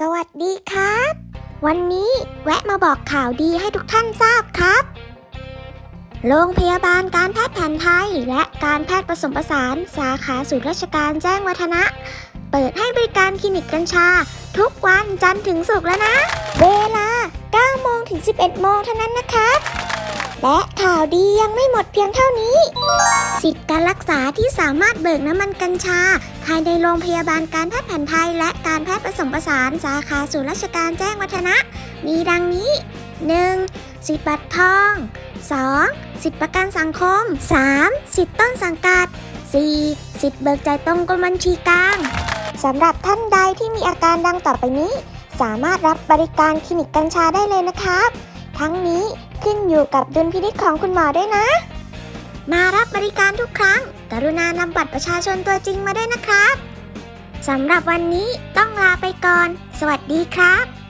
สวัสดีครับ วันนี้แวะมาบอกข่าวดีให้ทุกท่านทราบครับ โรงพยาบาลการแพทย์แผนไทย และการแพทย์ผสมผสาน สาขาศูนย์ราชการแจ้งวัฒนะ เปิดให้บริการคลินิกกัญชา ทุกวันจันทร์ถึงศุกร์แล้วนะ เวลา 9 โมงถึง 11 โมงเท่านั้นนะครับ และข่าวดียังไม่หมดเพียงเท่านี้ สิทธิ์การรักษาที่สามารถเบิกน้ำมันกัญชา ภายในโรงพยาบาลการแพทย์แผนไทย และการแพทย์ผสมผสานสาขาศูนย์ราชการแจ้งวัฒนะ มีดังนี้ 1. สิทธิ์บัตรทอง 2. สิทธิประกันสังคม 3. สิทธิ์ต้นสังกัด 4. สิทธิ์เบิกจ่ายตรงกรมบัญชีกลางสำหรับท่านใดที่มีอาการดังต่อไปนี้ สามารถรับบริการคลินิกกัญชาได้เลยนะครับ ทั้งนี้ขึ้นอยู่กับดุลพินิจของคุณหมอด้วยนะ มารับบริการทุกครั้ง กรุณานำบัตรประชาชนตัวจริงมาด้วยนะครับ สำหรับวันนี้ต้องลาไปก่อน สวัสดีครับ